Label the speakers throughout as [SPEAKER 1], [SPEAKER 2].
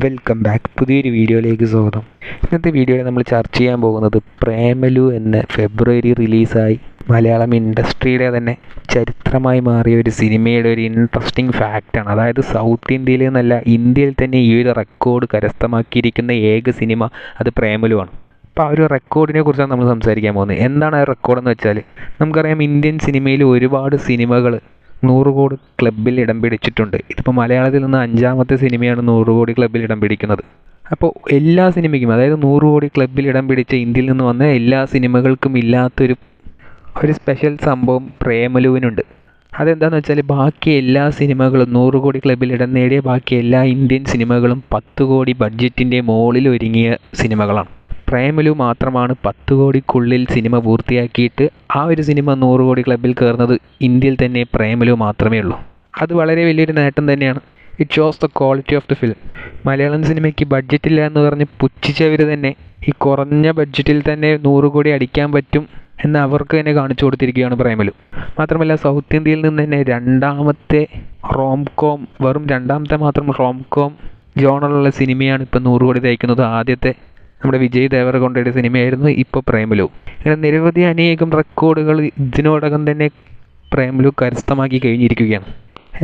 [SPEAKER 1] Welcome back പുതിയൊരു വീഡിയോയിലേക്ക് സ്വാഗതം. ഇന്നത്തെ വീഡിയോയിൽ നമ്മൾ ചർച്ച ചെയ്യാൻ പോകുന്നത് പ്രേമലു എന്ന ഫെബ്രുവരി റിലീസായി മലയാളം ഇൻഡസ്ട്രിയുടെ തന്നെ ചരിത്രമായി മാറിയ ഒരു സിനിമയുടെ ഒരു ഇൻട്രസ്റ്റിംഗ് ഫാക്റ്റാണ് അതായത് സൗത്ത് ഇന്ത്യയിൽ നിന്നല്ല ഇന്ത്യയിൽ തന്നെ ഈ ഒരു റെക്കോർഡ് കരസ്ഥമാക്കിയിരിക്കുന്ന ഏക സിനിമ അത് പ്രേമലു ആണ്. അപ്പോൾ ആ ഒരു റെക്കോർഡിനെ കുറിച്ചാണ് നമ്മൾ സംസാരിക്കാൻ പോകുന്നത്. എന്താണ് ആ റെക്കോർഡ് എന്ന് വെച്ചാൽ നമുക്കറിയാം ഇന്ത്യൻ സിനിമയിൽ ഒരുപാട് സിനിമകൾ നൂറ് കോടി ക്ലബിൽ ഇടം പിടിച്ചിട്ടുണ്ട്. ഇതിപ്പോൾ മലയാളത്തിൽ നിന്ന് അഞ്ചാമത്തെ സിനിമയാണ് നൂറ് കോടി ക്ലബിൽ ഇടം പിടിക്കുന്നത്. അപ്പോൾ എല്ലാ സിനിമയ്ക്കും അതായത് നൂറ് കോടി ക്ലബിൽ ഇടം പിടിച്ച ഇന്ത്യയിൽ നിന്ന് വന്ന എല്ലാ സിനിമകൾക്കും ഇല്ലാത്തൊരു ഒരു സ്പെഷ്യൽ സംഭവം പ്രേമലുവിനുണ്ട്. അതെന്താണെന്ന് വെച്ചാൽ ബാക്കി എല്ലാ സിനിമകളും നൂറ് കോടി ക്ലബിൽ ഇടം നേടിയ ബാക്കി എല്ലാ ഇന്ത്യൻ സിനിമകളും പത്ത് കോടി ബഡ്ജറ്റിന്റെ മുകളിൽ ഒരുങ്ങിയ സിനിമകളാണ്. പ്രേമലു മാത്രമാണ് പത്ത് കോടിക്കുള്ളിൽ സിനിമ പൂർത്തിയാക്കിയിട്ട് ആ ഒരു സിനിമ നൂറ് കോടി ക്ലബിൽ കയറുന്നത് ഇന്ത്യയിൽ തന്നെ പ്രേമലു മാത്രമേ ഉള്ളൂ. അത് വളരെ വലിയൊരു നേട്ടം തന്നെയാണ്. It shows the quality of the film Malayalam സിനിമയ്ക്ക് ബഡ്ജറ്റില്ല എന്ന് പറഞ്ഞ് പുച്ഛിച്ചവർ തന്നെ ഈ കുറഞ്ഞ ബഡ്ജറ്റിൽ തന്നെ നൂറ് കോടി അടിക്കാൻ പറ്റും എന്ന് അവർക്ക് തന്നെ കാണിച്ചു കൊടുത്തിരിക്കുകയാണ് പ്രേമലു. മാത്രമല്ല സൗത്ത് ഇന്ത്യയിൽ നിന്ന് തന്നെ രണ്ടാമത്തെ റോം കോം വെറും രണ്ടാമത്തെ മാത്രം റോം കോം ജോണറുള്ള സിനിമയാണ് ഇപ്പം നൂറ് കോടി തയ്ക്കുന്നത് ആദ്യത്തെ നമ്മുടെ വിജയ് ദേവരകൊണ്ടയുടെ സിനിമയായിരുന്നു ഇപ്പോൾ പ്രേമലു ഇങ്ങനെ നിരവധി അനേകം റെക്കോർഡുകൾ ഇതിനോടകം തന്നെ പ്രേമലു കരസ്ഥമാക്കി കഴിഞ്ഞിരിക്കുകയാണ്.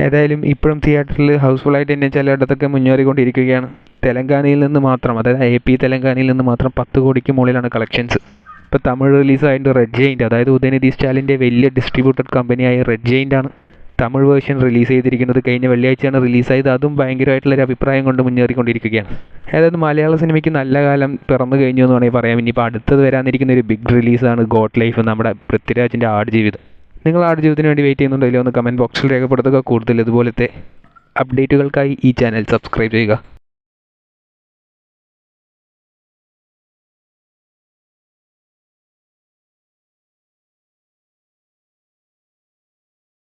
[SPEAKER 1] ഏതായാലും ഇപ്പോഴും തിയേറ്ററിൽ ഹൗസ്ഫുള്ളായിട്ട് തന്നെ ചിലയിടത്തൊക്കെ മുന്നേറിക്കൊണ്ടിരിക്കുകയാണ്. തെലങ്കാനയിൽ നിന്ന് മാത്രം അതായത് എ പി തെലങ്കാനയിൽ നിന്ന് മാത്രം പത്ത് കോടിക്ക് മുകളിലാണ് കളക്ഷൻസ്. ഇപ്പോൾ തമിഴ് റിലീസായിട്ട് റെഡ് ജെയിന്റ് അതായത് ഉദയനിധി സ്റ്റാലിന്റെ വലിയ ഡിസ്ട്രിബ്യൂട്ടഡ് കമ്പനിയായ റെഡ് ജെയിന്റ് ആണ്. തമിഴ് വേർഷൻ റിലീസ് ചെയ്തിരിക്കുന്നത് കഴിഞ്ഞ വെള്ളിയാഴ്ചയാണ് റിലീസായത്. അതും ഭയങ്കരമായിട്ടുള്ള ഒരു അഭിപ്രായം കൊണ്ട് മുന്നേറിക്കൊണ്ടിരിക്കുകയാണ്. അതായത് മലയാള സിനിമയ്ക്ക് നല്ല കാലം പിറന്നു കഴിഞ്ഞു എന്ന് വേണമെങ്കിൽ പറയാം. ഇനിയിപ്പോൾ അടുത്തത് വരാനിരിക്കുന്ന ഒരു ബിഗ് റിലീസാണ് ഗോഡ് ലൈഫ് നമ്മുടെ പൃഥ്വിരാജിന്റെ ആടുജീവിതം നിങ്ങൾ ആടുജീവിതത്തിന് വേണ്ടി വെയിറ്റ് ചെയ്യുന്നുണ്ടോ? ഇല്ലയോ ഒന്ന് കമന്റ് ബോക്സിൽ രേഖപ്പെടുത്തുക. കൂടുതൽ ഇതുപോലത്തെ അപ്ഡേറ്റുകൾക്കായി ഈ ചാനൽ സബ്സ്ക്രൈബ് ചെയ്യുക.